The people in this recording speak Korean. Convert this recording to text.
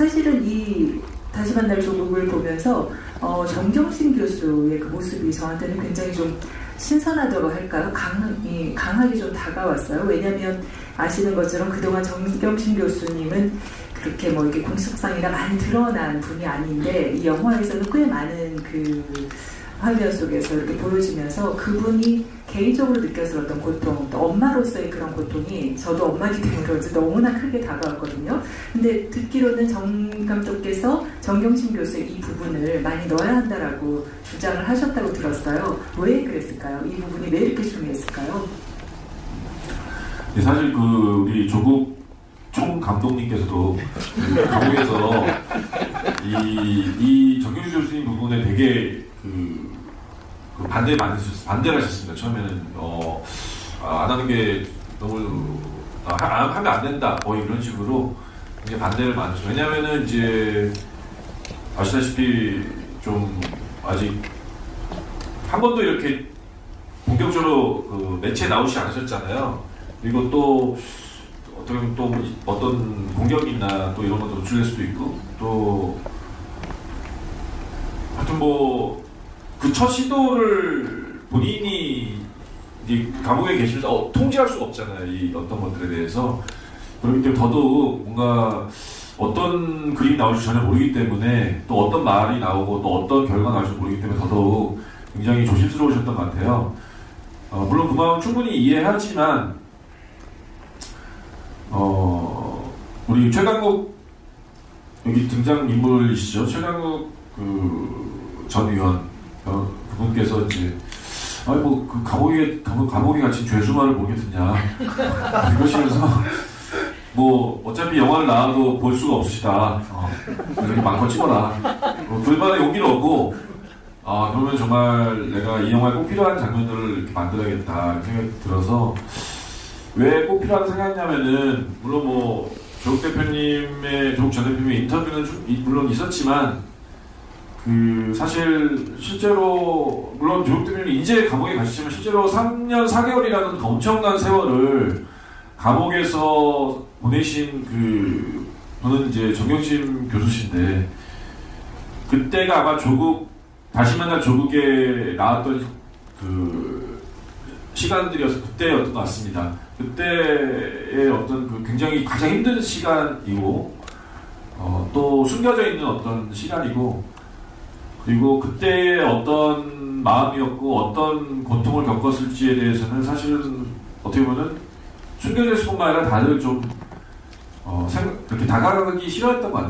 사실은 이 다시 만날 조국을 보면서 어, 정경심 교수의 그 모습이 저한테는 굉장히 좀 신선하다고 할까요? 강, 이, 강하게 좀 다가왔어요. 왜냐하면 아시는 것처럼 그동안 정경심 교수님은 그렇게 뭐 이렇게 공식성이나 많이 드러난 분이 아닌데 이 영화에서는 꽤 많은 그 화면 속에서 이렇게 보여지면서 그분이 개인적으로 느꼈었던 고통, 또 엄마로서의 그런 고통이 저도 엄마기 때문에 그런지 너무나 크게 다가왔거든요. 근데 듣기로는 정 감독께서 정경심 교수의 이 부분을 많이 넣어야 한다라고 주장을 하셨다고 들었어요. 왜 그랬을까요? 이 부분이 왜 이렇게 중요했을까요? 네, 사실 그 우리 조국 총 감독님께서도 그 감옥에서 이, 이 정규주 교수님 부분에 되게 그, 그 반대 많으셨 반대를 하셨습니다. 처음에는 어, 아, 안 하는 게 너무 아, 하- 하면 안 된다. 뭐 이런 식으로 이제 반대를 많으셨어요. 왜냐하면은 이제 아시다시피 좀 아직 한 번도 이렇게 본격적으로 그 매체에 나오지 않으셨잖아요. 그리고 또 어떻게 보면 또 어떤 공격이나 또 이런 것도 노출될 수도 있고 또 하여튼 뭐 그 첫 시도를 본인이 이제 감옥에 계시면서 어, 통제할 수가 없잖아요. 이 어떤 것들에 대해서 그렇기 때문에 더더욱 뭔가 어떤 그림이 나올지 전혀 모르기 때문에 또 어떤 말이 나오고 또 어떤 결과가 나올지 모르기 때문에 더더욱 굉장히 조심스러우셨던 것 같아요. 어, 물론 그 마음 충분히 이해하지만 어, 우리 최강국 여기 등장 인물이시죠. 최강국 그전 의원 어, 그분께서 이제 아니 뭐그 감옥에 감옥, 감옥에 갇힌 죄수만을 모르겠느냐 이러시면서 뭐 어차피 영화를 나와도 볼 수가 없으시다. 어, 이렇게 많고 찍어라. 어, 불만의 용기를 얻고 아 그러면 정말 내가 이 영화에 꼭 필요한 장면들을 이렇게 만들어야겠다 생각이 들어서 왜 꼭 필요하다고 생각했냐면은 물론 뭐 조국 대표님의 조국 전 대표님의 인터뷰는 물론 있었지만 그 사실 실제로 물론 조국 대표님이 이제 감옥에 가시지만 실제로 3년 4개월이라는 엄청난 세월을 감옥에서 보내신 그 분은 이제 정경심 교수신데 그때가 아마 조국 다시 만날 조국에 나왔던 그 시간들이어서 그때였던 것 같습니다. 그때의 어떤 그 굉장히 가장 힘든 시간이고 어, 또 숨겨져 있는 어떤 시간이고 그리고 그때의 어떤 마음이었고 어떤 고통을 겪었을지에 대해서는 사실은 어떻게 보면 있을 뿐만 아니라 다들 좀 어, 생, 그렇게 다가가기 싫어했던 것 같아요.